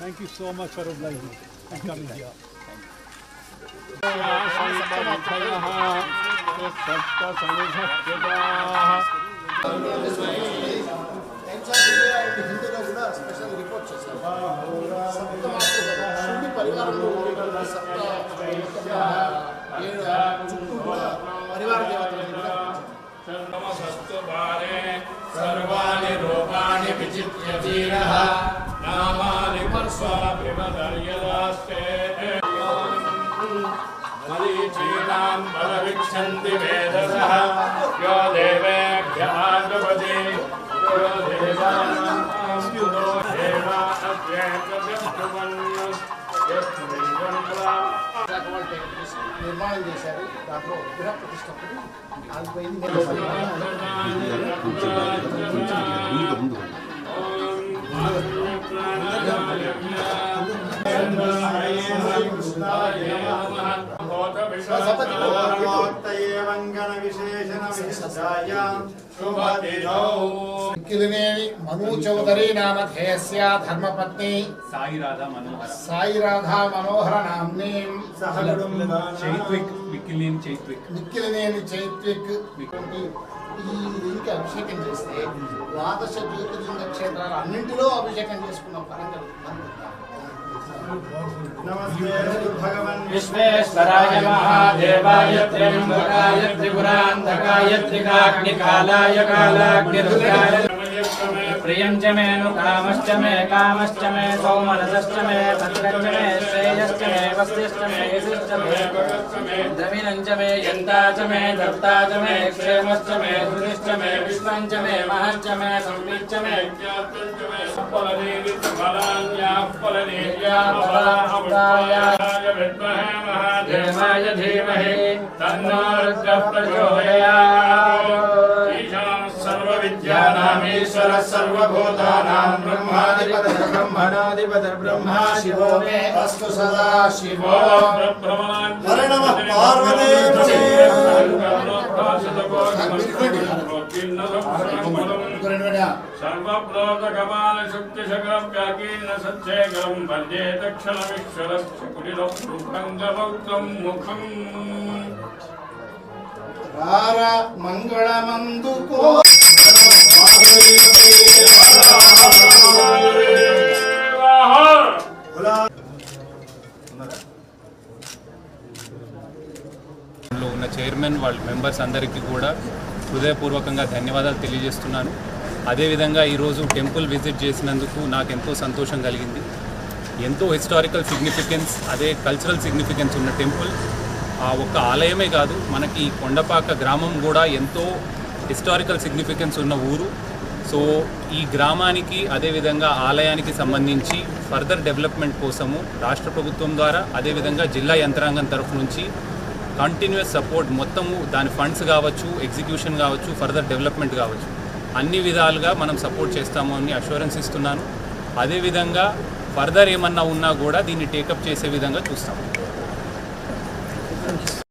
Thank you so much for obliging me and coming here. పరివార దేవతలు సర్వసత్వ భారే సర్వాణి రూపాణి విచిత్య తీరః నామాని పర్శ్వభిమదర్యదాస్తే మరీచీనాం బలవిచ్ఛంతి వేదసః యో దేవేభ్య ఆగపతి యో దేవానాం యుతో నిర్మాణం చేశారు. దాంట్లో విగ్రహ ప్రతిష్టప్పుడు ఆగిపోయింది. कृष्णाय नमः भूतविषसपतिलोकमूर्तये वङ्गनविषये మను చౌదరి నామ ధేయస్య ధర్మపత్ని. సాయి రాధా మనోహర. సాయి రాధా మనోహర నామ్ని. చైత్విక్ చైత్విక్. మిక్కిలినేని చైత్విక్. ఈ దీనికి అభిషేకం చేస్తే ద్వాదశ జ్యోతిర్లింగ క్షేత్రాలు అన్నింటిలో అభిషేకం చేసుకున్న ఫలం కలుగుతుంది. विश्वेश्वराय महादेवाय त्र्यम्बकाय त्रिपुरान्धकाय त्रिकाग्निकालाय कालाग्निरुद्राय प्रियं च मे नु कामश्च मे कामश्च मे सौमनसश्च मे भद्रश्च मे श्रेयश्च मे वस्यश्च मे यशश्च मे द्रविणं च मे यन्ता च मे दत्ता च मे क्षेमश्च मे मे विश्वं च मे महश्च मे संविच्च मे देवाय धीमहि तन्नो रुद्रः प्रचोदयात् सर्वविद्यानामीश्वरः सर्वभूतानां ब्रह्मादिपद ब्रह्मणादिपद ब्रह्मा శివో మే అస్తు సదా శివో హర నమః పార్వతీ సర్వప్లోకమానశక్తిశకవ్యాకీర్ణ వందే దక్షిణమీశ్వరస్య కుటిలభంగమౌక్తం ఉన్న చైర్మన్ వాళ్ళ మెంబర్స్ అందరికీ కూడా హృదయపూర్వకంగా ధన్యవాదాలు తెలియజేస్తున్నాను. అదేవిధంగా ఈరోజు టెంపుల్ విజిట్ చేసినందుకు నాకు ఎంతో సంతోషం కలిగింది. ఎంతో హిస్టారికల్ సిగ్నిఫికెన్స్ అదే కల్చరల్ సిగ్నిఫికెన్స్ ఉన్న టెంపుల్ ఆ ఒక్క ఆలయమే కాదు మనకి ఈ కొండపాక గ్రామం కూడా ఎంతో హిస్టారికల్ సిగ్నిఫికెన్స్ ఉన్న ఊరు. సో ఈ గ్రామానికి అదేవిధంగా ఆలయానికి సంబంధించి ఫర్దర్ డెవలప్మెంట్ కోసము రాష్ట్ర ప్రభుత్వం ద్వారా అదేవిధంగా జిల్లా యంత్రాంగం తరఫు నుంచి కంటిన్యూస్ సపోర్ట్ మొత్తము దాని ఫండ్స్ కావచ్చు ఎగ్జిక్యూషన్ కావచ్చు ఫర్దర్ డెవలప్మెంట్ కావచ్చు. అన్ని విధాలుగా మనం సపోర్ట్ చేస్తాము అని అష్యూరెన్స్ ఇస్తున్నాను. అదేవిధంగా ఫర్దర్ ఏమన్నా ఉన్నా కూడా దీన్ని టేకప్ చేసే విధంగా చూస్తాము.